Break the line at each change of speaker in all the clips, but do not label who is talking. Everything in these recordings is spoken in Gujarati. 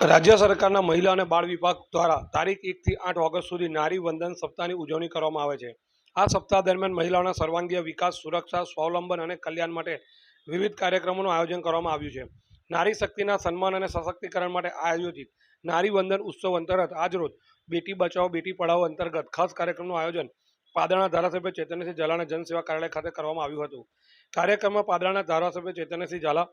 રાજ્ય સરકારના મહિલા અને બાળ વિભાગ દ્વારા તારીખ એકથી આઠ ઓગસ્ટ સુધી નારી વંદન સપ્તાહની ઉજવણી કરવામાં આવે છે. આ સપ્તાહ દરમિયાન મહિલાઓના સર્વાંગીય વિકાસ, સુરક્ષા, સ્વાવલંબન અને કલ્યાણ માટે વિવિધ કાર્યક્રમોનું આયોજન કરવામાં આવ્યું છે. નારી શક્તિના સન્માન અને સશક્તિકરણ માટે આયોજિત નારી વંદન ઉત્સવ અંતર્ગત આજરોજ બેટી બચાવો, બેટી પઢાઓ અંતર્ગત ખાસ કાર્યક્રમનું આયોજન પાદરાના ધારાસભ્ય ચૈતન્યસિંહ ઝાલાના જનસેવા કાર્યાલય ખાતે કરવામાં આવ્યું હતું. કાર્યક્રમમાં પાદરાના ધારાસભ્ય ચૈતન્યસિંહ ઝાલા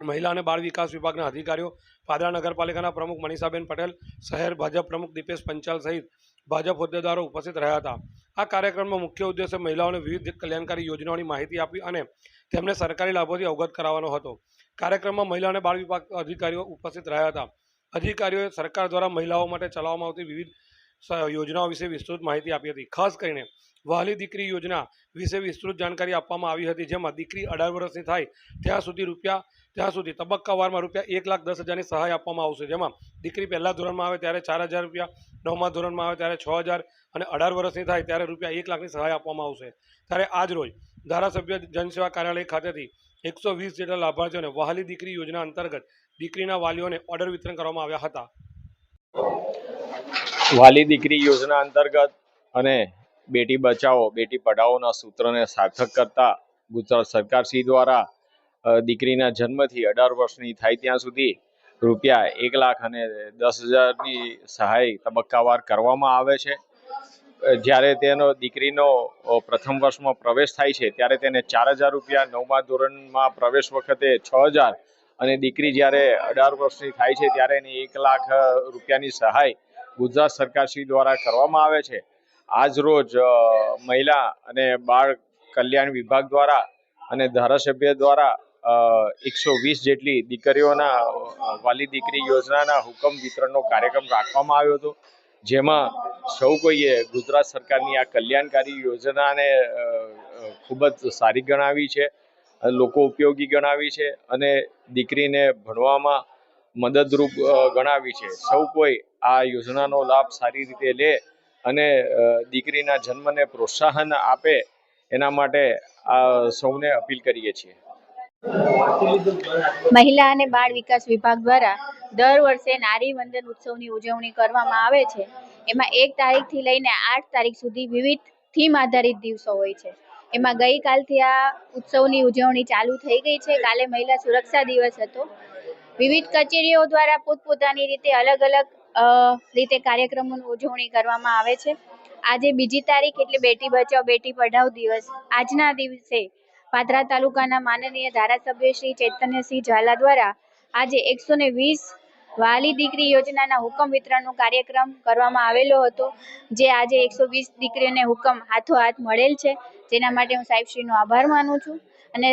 મહિલા અને બાળ વિકાસ વિભાગના અધિકારીઓ, પાદરા નગરપાલિકાના પ્રમુખ મનીષાબેન પટેલ, શહેર ભાજપ પ્રમુખ દીપેશ પંચાલ સહિત ભાજપ હોદ્દેદારો ઉપસ્થિત રહ્યા હતા. આ કાર્યક્રમનો મુખ્ય ઉદ્દેશ્ય મહિલાઓને વિવિધ કલ્યાણકારી યોજનાઓની માહિતી આપી અને તેમને સરકારી લાભોથી અવગત કરાવવાનો હતો. કાર્યક્રમમાં મહિલા અને બાળ વિભાગ અધિકારીઓ ઉપસ્થિત રહ્યા હતા. અધિકારીઓએ સરકાર દ્વારા મહિલાઓ માટે ચલાવવામાં આવતી વિવિધ યોજનાઓ વિશે વિસ્તૃત માહિતી આપી હતી. ખાસ કરીને વહાલી દીકરી યોજના વિશે વિસ્તૃત જાણકારી આપવામાં આવી હતી, જેમાં દીકરી અઢાર વર્ષની થાય ત્યાં સુધી રૂપિયા, ત્યાં સુધી તબક્કાવારમાં રૂપિયા એક લાખ દસ હજારની સહાય આપવામાં આવશે. જેમાં દીકરી પહેલા ધોરણમાં આવે ત્યારે ચાર હજાર રૂપિયા, નવમા ધોરણમાં આવે ત્યારે છ હજાર અને અઢાર વર્ષની થાય ત્યારે રૂપિયા એક લાખની સહાય આપવામાં આવશે. ત્યારે આજ રોજ ધારાસભ્ય જનસેવા કાર્યાલય ખાતેથી એકસો વીસ જેટલા લાભાર્થીઓને વહાલી દીકરી યોજના અંતર્ગત દીકરીના વાલીઓને ઓર્ડર વિતરણ કરવામાં આવ્યા હતા.
વાલી દીકરી યોજના અંતર્ગત અને બેટી બચાવો, બેટી પઢાઓના સૂત્રને સાર્થક કરતા ગુજરાત સરકારશ્રી દ્વારા દીકરીના જન્મથી અઢાર વર્ષની થાય ત્યાં સુધી રૂપિયા એક લાખ અને દસ હજારની સહાય તબક્કાવાર કરવામાં આવે છે. જ્યારે તેનો દીકરીનો પ્રથમ વર્ષમાં પ્રવેશ થાય છે, ત્યારે તેને ચાર હજાર રૂપિયા નવમા ધોરણમાં પ્રવેશ વખતે છ હજાર અને દીકરી જ્યારે અઢાર વર્ષની થાય છે, ત્યારે એની એક લાખ રૂપિયાની સહાય ગુજરાત સરકારશ્રી દ્વારા કરવામાં આવે છે. આજ રોજ મહિલા અને બાળ કલ્યાણ વિભાગ દ્વારા અને ધારાસભ્ય દ્વારા એકસો વીસ જેટલી દીકરીઓના વાલી દીકરી યોજનાના હુકમ વિતરણનો કાર્યક્રમ રાખવામાં આવ્યો હતો. જેમાં સૌ કોઈએ ગુજરાત સરકારની આ કલ્યાણકારી યોજનાને ખૂબ જ સારી ગણાવી છે લોકો ઉપયોગી ગણાવી છે અને દીકરીને ભણવામાં મદદરૂપ ગણાવી છે. સૌ કોઈ આ યોજનાનો લાભ સારી રીતે લે અને દીકરીના જન્મને પ્રોત્સાહન આપે એના માટે આ સૌને અપીલ કરીએ છીએ.
મહિલા અને બાળ વિકાસ વિભાગ દ્વારા દર વર્ષે નારી વંદન ઉત્સવની ઉજવણી કરવામાં આવે છે. એમાં એક તારીખથી લઈને આઠ તારીખ સુધી વિવિધ થીમ આધારિત દિવસો હોય છે. એમાં ગઈકાલથી આ ઉત્સવની ઉજવણી ચાલુ થઈ ગઈ છે. કાલે મહિલા સુરક્ષા દિવસ હતો. વિવિધ કચેરીઓ દ્વારા પોતપોતાની રીતે અલગ અલગ રીતે કાર્યક્રમોની ઉજવણી કરવામાં આવે છે. આજે બીજી તારીખ એટલે બેટી બચાવ બેટી પઢાવ દિવસ. આજના દિવસે પાદરા તાલુકાના માનનીય ધારાસભ્ય શ્રી ચૈતન્યસિંહ ઝાલા દ્વારા આજે એકસો ને વીસ વાલી દીકરી યોજનાના હુકમ વિતરણનો કાર્યક્રમ કરવામાં આવેલો હતો, જે આજે એકસો વીસ દીકરીઓને હુકમ હાથો હાથ મળેલ છે. જેના માટે હું સાહેબશ્રીનો આભાર માનું છું. અને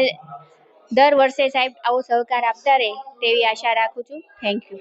દર વર્ષે સાહેબ આવો સહકાર આપતા રહે તેવી આશા રાખું છું. Thank you